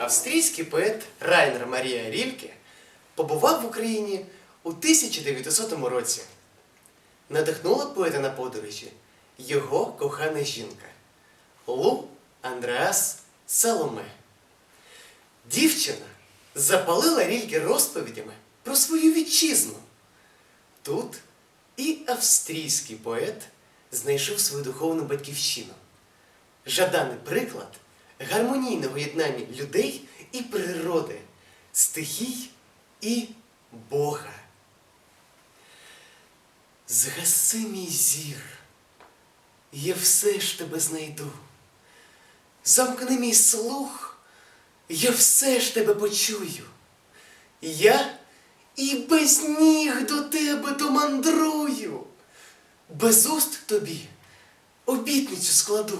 австрійський поет Райнер Марія Рільке побував в Україні у 1900 році. Надихнула поета на подорожі його кохана жінка Лу Андреас Саломе. Дівчина запалила Рільке розповідями про свою вітчизну. Тут і австрійський поет знайшов свою духовну батьківщину. Жаданий приклад гармонійного єднання людей і природи, стихій і Бога. Згаси мій зір, я все ж тебе знайду. Замкни мій слух, я все ж тебе почую. Я і без ніг до тебе домандрую, без уст тобі обітницю складу.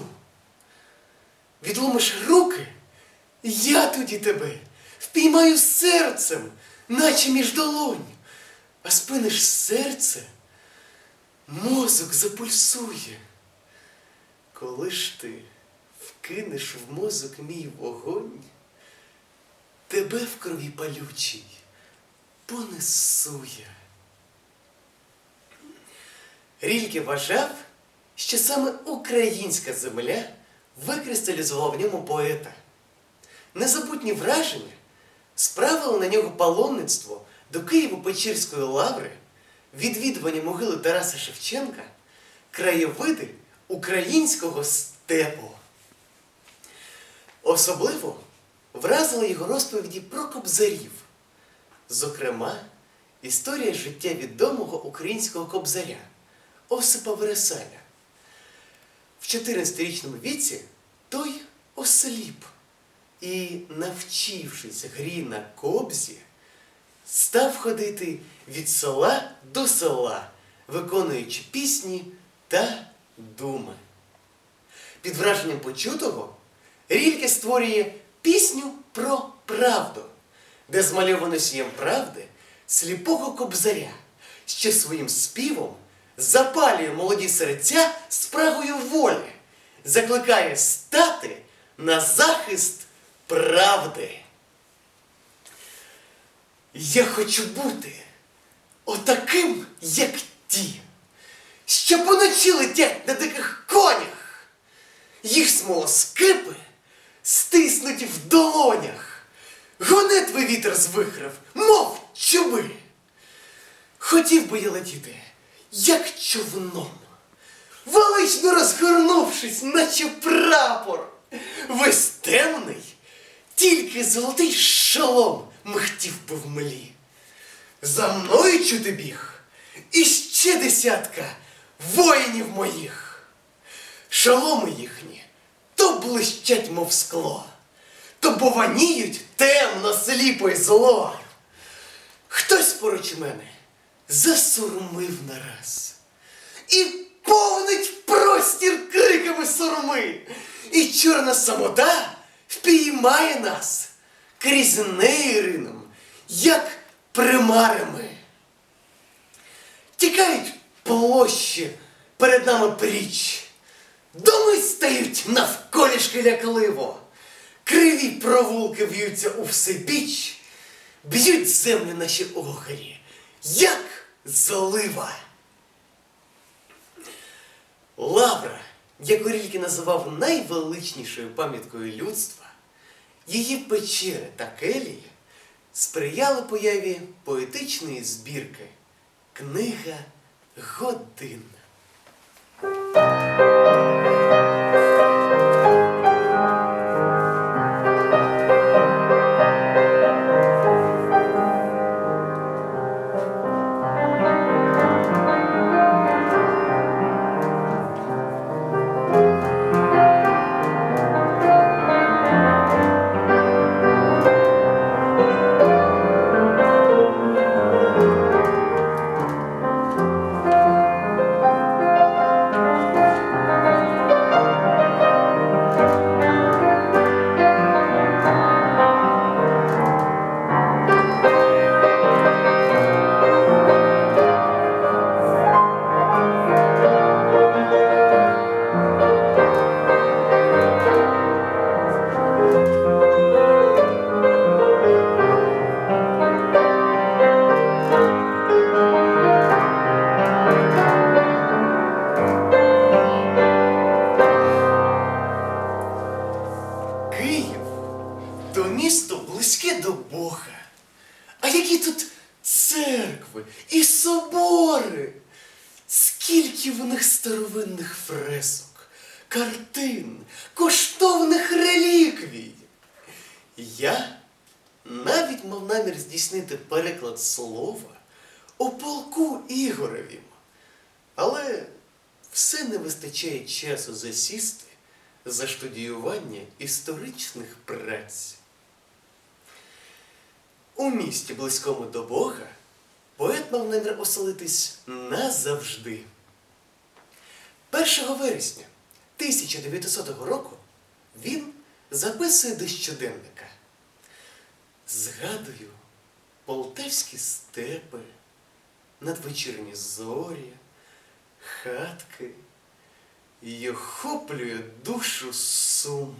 Відломиш руки, я тоді тебе впіймаю серцем, наче між долонь, а спиниш серце, мозок запульсує. Коли ж ти вкинеш в мозок мій вогонь, тебе в крові палючий понесує. Рільке вважав, що саме українська земля викристалізувала в ньому поета. Незабутні враження справили на нього паломництво до Києво-Печерської лаври, відвідування могили Тараса Шевченка, краєвиди українського степу. Особливо вразили його розповіді про кобзарів. Зокрема, історія життя відомого українського кобзаря Осипа Вересаля. В 14-річному віці той осліп і, навчившись грі на кобзі, став ходити від села до села, виконуючи пісні та думи. Під враженням почутого Рільке створює пісню про правду, де змальовано сієм правди сліпого кобзаря, що своїм співом запалює молоді серця спрагою волі, закликає стати на захист правди. Я хочу бути отаким, як ті, що поночі летять на диких конях. Їх смолоскипи стиснуті в долонях. Гонитвий вітер звихрав, мов чуби. Хотів би я летіти, як човном, велично розгорнувшись, наче прапор, весь темний, тільки золотий шолом михтів би в млі. За мною чути біг і ще десятка воїнів моїх. Шоломи їхні то блищать, мов скло, то бованіють темно, сліпо й зло. Хтось поруч мене засурмив нараз і повнить простір криками сурми, і чорна самота впіймає нас крізь неї рином, як примарами. Тікають площі перед нами пріч. Доми стають навколішки лякливо. Криві провулки в'ються у всебіч, б'ють землю наші охарі, як залива. Яку Рільки називав найвеличнішою пам'яткою людства, її печери та келії сприяли появі поетичної збірки Книга годин. Скільки в них старовинних фресок, картин, коштовних реліквій. Я навіть мав намір здійснити переклад слова у полку Ігоревім. Але все не вистачає часу засісти за штудіювання історичних праць. У місті, близькому до Бога, поет мав намір оселитись назавжди. 1 вересня 1900 року він записує до щоденника. Згадую полтавські степи, надвечірні зорі, хатки і охоплює душу сум.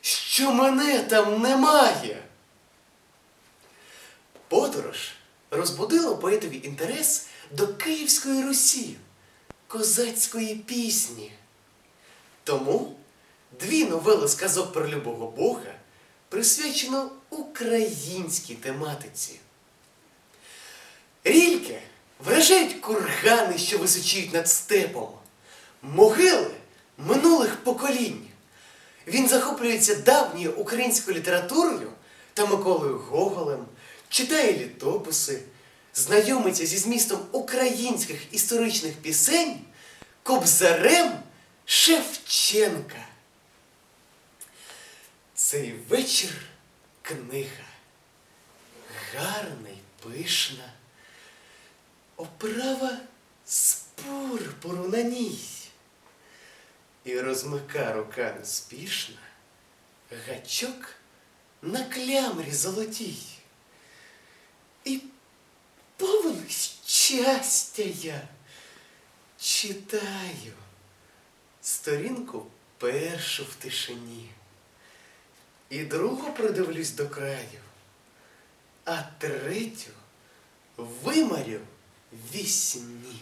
Що мене там немає. Подорож розбудила поетові інтерес до Київської Русі, козацької пісні. Тому дві новели сказок про любого Бога присвячено українській тематиці. Рільки вражають кургани, що височіють над степом, могили минулих поколінь. Він захоплюється давньою українською літературою та Миколою Гоголем, читає літописи, знайомиться зі змістом українських історичних пісень Кобзарем Шевченка. Цей вечір книга гарна й пишна, оправа з пурпуру на ній. І розмика рука неспішна, гачок на клямрі золотій. І щастя я читаю сторінку першу в тишині. І другу придивлюсь до краю, а третю вимарю вісні.